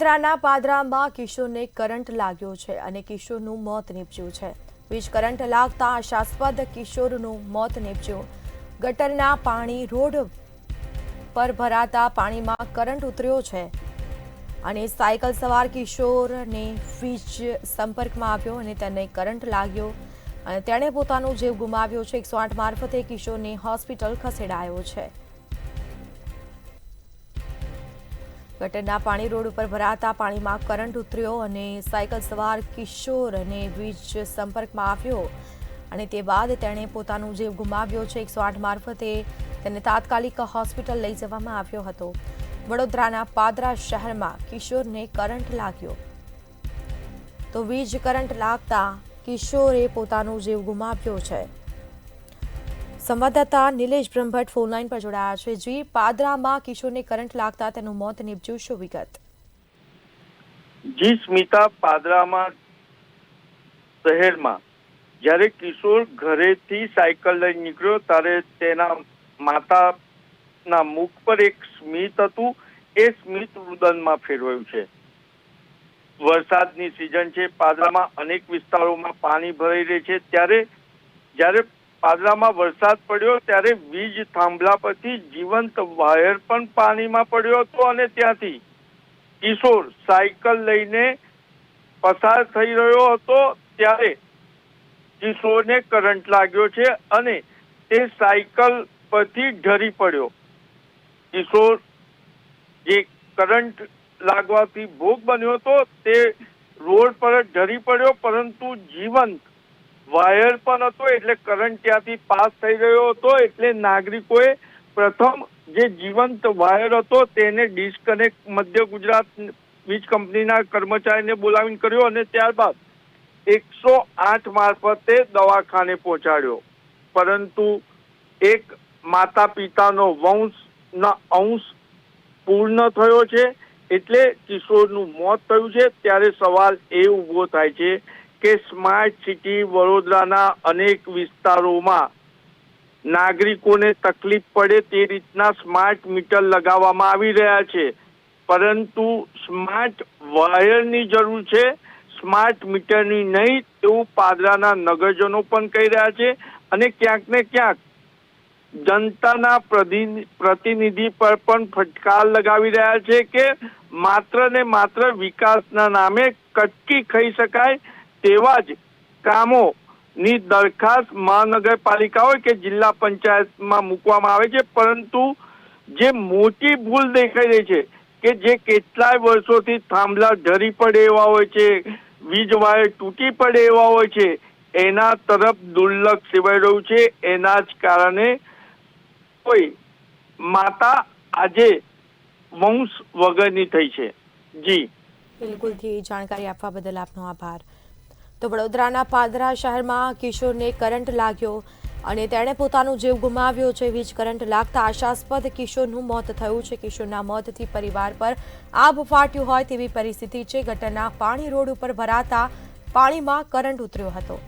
વડોદરાના પાદરામાં કિશોરને કરંટ લાગ્યો છે અને કિશોરનું મોત નીપજ્યું છે. વીજ કરંટ લાગતા આશાસ્પદ કિશોરનું મોત નીપજ્યું. ગટરના પાણી રોડ પર ભરાતા પાણીમાં કરંટ ઉતર્યો છે અને સાયકલ સવાર કિશોરને વીજ સંપર્કમાં આવ્યો અને તેને કરંટ લાગ્યો અને તેણે પોતાનો જીવ ગુમાવ્યો છે. એકસો આઠ મારફતે કિશોરને હોસ્પિટલ ખસેડાયો છે. ગટરના પાણી રોડ ઉપર ભરાતા પાણીમાં કરંટ ઉતર્યો અને સાયકલ સવાર કિશોર અને વીજ સંપર્કમાં આવ્યો. અને તે બાદ તેણે પોતાનું જીવ ગુમાવ્યો છે એકસો આઠ મારફતે. તેને તાત્કાલિક હોસ્પિટલ લઈ જવામાં આવ્યો હતો. વડોદરાના પાદરા શહેરમાં કિશોરને કરંટ લાગ્યો. તો વીજ કરંટ લાગતા કિશોરે પોતાનું જીવ ગુમાવ્યો છે. સંવાદદાતા નિલેશ બ્રહ્મભટ્ટ ફોનલાઈન પર જોડાયા છે. જી, પાદરામાં કિશોરને કરંટ લાગતા તેનું મોત નીપજ્યું. શું વિગત? જી, સ્મિતા, પાદરામાં શહેરમાં જ્યારે કિશોર ઘરેથી સાયકલ લઈ નીકળ્યો ત્યારે તેના માતાના મુખ પર એક સ્મિત હતું. એ સ્મિત રુદનમાં ફેરવાયું છે. વરસાદની સિઝન છે. પાદરામાં અનેક વિસ્તારોમાં પાણી ભરાઈ રહે છે. ત્યારે જ્યારે પાદરામાં વરસાદ પડ્યો ત્યારે વીજ થાંભલા પરથી જીવંત વાયર પણ પાણીમાં પડ્યો હતો અને ત્યાંથી કિશોર સાયકલ લઈને પસાર થઈ રહ્યો હતો ત્યારે કિશોરને કરંટ લાગ્યો છે અને તે સાયકલ પરથી ઢરી પડ્યો. કિશોર જે કરંટ લાગવાથી ભોગ બન્યો હતો તે રોડ પર જ ઢરી પડ્યો પરંતુ જીવંત વાયર પણ હતો, એટલે કરંટ ત્યાંથી પાસ થઈ રહ્યો હતો, એટલે નાગરિકોએ પ્રથમ જે જીવંત વાયર હતો તેને ડિસ્કનેક્ટ મધ્ય ગુજરાત વીજ કંપનીના કર્મચારીને બોલાવીને કર્યો અને ત્યારબાદ એકસો આઠ મારફતે દવાખાને પહોંચાડ્યો. પરંતુ એક માતા પિતાનો વંશના અંશ પૂર્ણ થયો છે, એટલે કિશોરનું મોત થયું છે, ત્યારે સવાલ એ ઊભો થાય છે કે સ્માર્ટ સિટી વડોદરાના અનેક વિસ્તારોમાં નાગરિકોને તકલીફ પડે તે રીતના સ્માર્ટ મીટર લગાવવામાં આવી રહ્યા છે. પરંતુ સ્માર્ટ વાયરની જરૂર છે. સ્માર્ટ મીટરની નહીં તેવું પાદરાના નગરજનો પણ કહી રહ્યા છે અને ક્યાંક ને ક્યાંક જનતાના પ્રતિનિધિ પર પણ ફટકાર લગાવી રહ્યા છે કે માત્ર ને માત્ર વિકાસના નામે કટકી ખાઈ શકાય તેવા જ કામો ની દરખાસ્ત મહાનગરપાલિકા હોય કે જિલ્લા પંચાયતમાં મૂકવામાં આવે છે. પરંતુ જે મોટી ભૂલ દેખાઈ રહી છે કે જે કેટલાય વર્ષોથી થાંભલા ઢરી પડે એવા હોય છે, વીજ વાયર તૂટી પડે એવા હોય છે, એના તરફ દુર્લક્ષ સેવાઈ રહ્યું છે. એના જ કારણે કોઈ માતા આજે વંશ વગરની થઈ છે. જી. બિલકુલથી જાણકારી આપવા બદલ આપનો આભાર. તો વડોદરાના પાદરા શહેરમાં કિશોરને કરંટ લાગ્યો અને તેણે પોતાનો જીવ ગુમાવ્યો છે. વીજ કરંટ લાગતા આશાસ્પદ કિશોરનું મોત થયું છે. કિશોરના મોતથી પરિવાર પર આબ ફાટ્યું હોય તેવી પરિસ્થિતિ છે. ઘટના પાણી રોડ ઉપર ભરાતા પાણીમાં કરંટ ઉતર્યો હતો.